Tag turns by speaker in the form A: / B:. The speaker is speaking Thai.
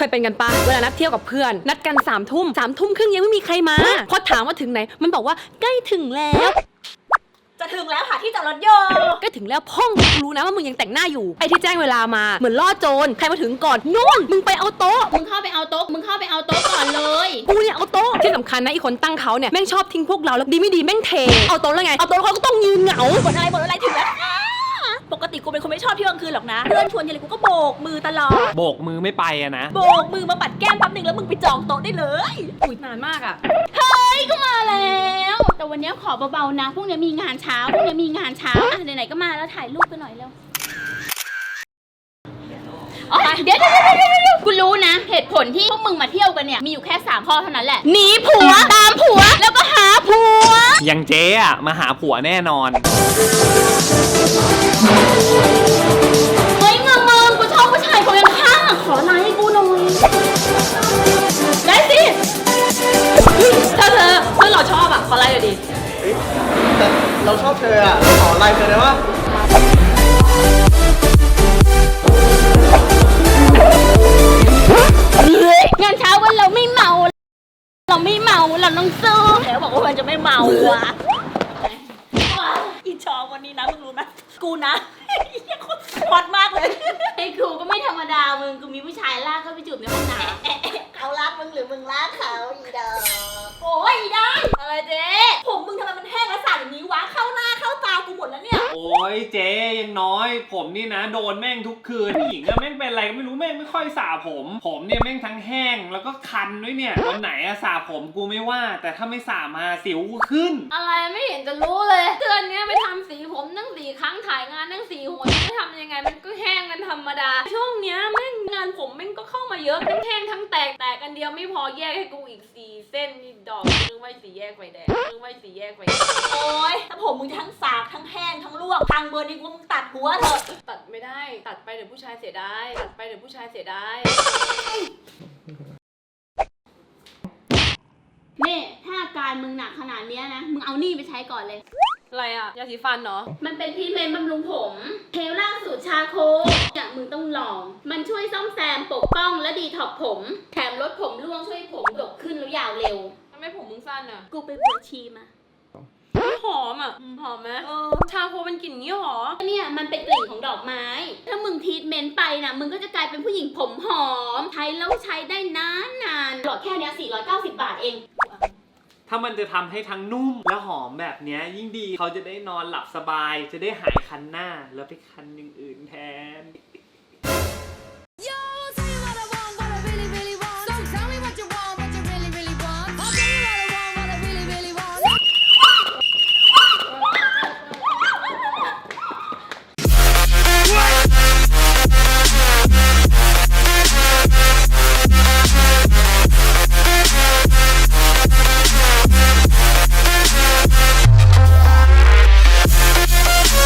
A: เคยเป็นกันปะเวลานัดเที่ยวกับเพื่อน นัดกันสามทุ่มสามทุ่มครึ่งยังไม่มีใครมา พอถามว่าถึงไหน มันบอกว่าใกล้ถึงแล้ว
B: จะถึงแล้วหาที่จอดรถโย
A: ใกล้ถึงแล้วพ่องกูรู้นะว่ามึงยังแต่งหน้าอยู่ ไอ้ที่แจ้งเวลามาเหมือนล่อโจรใครมาถึงก่อนนู่นมึงไปเอาโต๊ะ
C: มึงเข้าไปเอาโต๊ะ มึงเข้าไปเอาโต๊ะก่อนเลย
A: กูเนี่ยเอาโต๊ะที่สำคัญนะไอีคนตั้งเขาเนี่ยแม่งชอบทิ้งพวกเราแล้วดีไม่ดีแม่งเทเอาโต๊ะแล้วไงเอาโต๊ะแล้วเขาก็ต้องยืนเหงา
B: บ่นอะไรบ่นอะไรถึงแล้ว ไม่ชอบเที่ยวกลางคืนหรอกนะ เพื่อนชวนทีไรกูก็โบกมือตลอด
D: โบกมือไม่ไปอะนะ
B: โบกมือมาปัดแก้มแป๊บหนึงแล้วมึงไปจองโต๊ะได้เลย
A: อุ้ยนานมากอะ
C: เฮ้ยก็มาแล้ว แต่วันนี้ขอเบาๆนะ พรุ่งนี้มีงานเช้า พรุ่งนี้มีงานเช้าอะไหนๆก็มาแล้วถ่ายรูปกันหน่อยเร็วอ๋อเดี๋ยวเดี๋ยวเดี๋ยวเดี๋ยวเดี๋ยวกูรู้นะ เหตุผลที่พวกมึงมาเที่ยวกันเนี่ย มีอยู่แค่สามข้อเท่านั้นแหละ หนีผัว ตามผัว แล้วก็หาผัว
D: อ ย่างเจ๊อะมาหาผัวแน่นอน
C: เฮ้ยมึงมึงกูชอบผู้ชายคนข้างๆอะขอไลน์ให้กูหน่อย ได้สิ
A: ถ้าเธอเพื่อนเราชอบอะ ขอไลน์หน่อยดิ
E: แต่เราชอบเธออะเราขอไลน์เธอได้ปะ
C: ไม่เมาเราต้องสู้
B: แล้วบอกว่ามันจะไม่เมาว่ะอีชองวันนี้นะมึงรู้นะกูนะเหี้ยโคตรฮอตมากเลย
C: ไอ้ครูก็ไม่ธรรมดามึงกูมีผู้ชายลากเข้าไปจูบในห้องน้
B: เขารักมึงหรือมึงรักเขาอีดอกำ
C: โอ้ยได้
B: อะไรเจ๊ผมมึงทำไมมันแห้งและสาดอย่างนี้วะเข้าหน้าเข้าตากูหมดแล้วเนี่ย
D: โอ้ยเจ๊ยังน้อย ผมนี่นะ โดนแม่งทุกคืนผู้หญิงอะแม่งเป็นอะไรก็ไม่รู้แม่งไม่ค่อยสระผม ผมเนี่ยแม่งทั้งแห้งแล้วก็คันด้วยเนี่ยวันไหนอะสระผมกูไม่ว่า แต่ถ้าไม่สระมาสิวกูขึ้น
A: อะไรไม่เห็นจะรู้เลยเดือนเนี้ยไปทำสีผมตั้งสี่ครั้งถ่ายงานตั้งสี่หนไม่ทำยังไงมันก็แห้งกันธรรมดาช่วงเนี้ยแม่งงานผมแม่งก็เข้ามาเยอะทั้งแห้งทั้งแตกแตกกันเดียวไม่พอแยกให้กูอีกสี่เส้นนี่ดอกนึกไว้สีแยกไฟแดงนึกไว้สีแยกไฟแดง
B: โอ๊ยถ้าผมมึงทั้งสากทั้งแห้งทั้งลวกทางเบอร์นี้กูว่ามึงตัดหัวเถอะ
A: ตัดไม่ได้ ตัดไปเดี๋ยวผู้ชายเสียดายตัดไปเดี๋ยวผู้ชายเสียดาย
C: นี่ถ้าอาการมึงหนักขนาดเนี้ยนะ มึงเอานี่ไปใช้ก่อนเลย
A: อะไรอะยาสีฟันเนาะ
C: มันเป็นพีเมนต์บำรุงผมเทลล่าสูตรชาโคเนี่ยมึงต้องลอง มันช่วยซ่อมแซมปกป้องและดีท็อกผม แถมลดผมร่วงช่วยผมดกขึ้นแล้วยาวเร็ว
A: ทำไมผมมึงสั้นอะ
C: กูไปบวชชีมา
A: หอมอะหอมไหม
B: เออ
A: ชาโคเป็นกลิ่นนี้หรอ
C: เนี่ยมันเป็นกลิ่นของดอกไม้ ถ้ามึงทีทเมนต์ไปนะมึงก็จะกลายเป็นผู้หญิงผมหอม ใช้แล้วใช้ได้นานนานๆหลอดแค่เนี้ย490 บาทเอง
D: ถ้ามันจะทำให้ทั้งนุ่มและหอมแบบนี้ยิ่งดี เขาจะได้นอนหลับสบาย จะได้หายคันหน้าแล้วไปคันอย่างอื่นแทน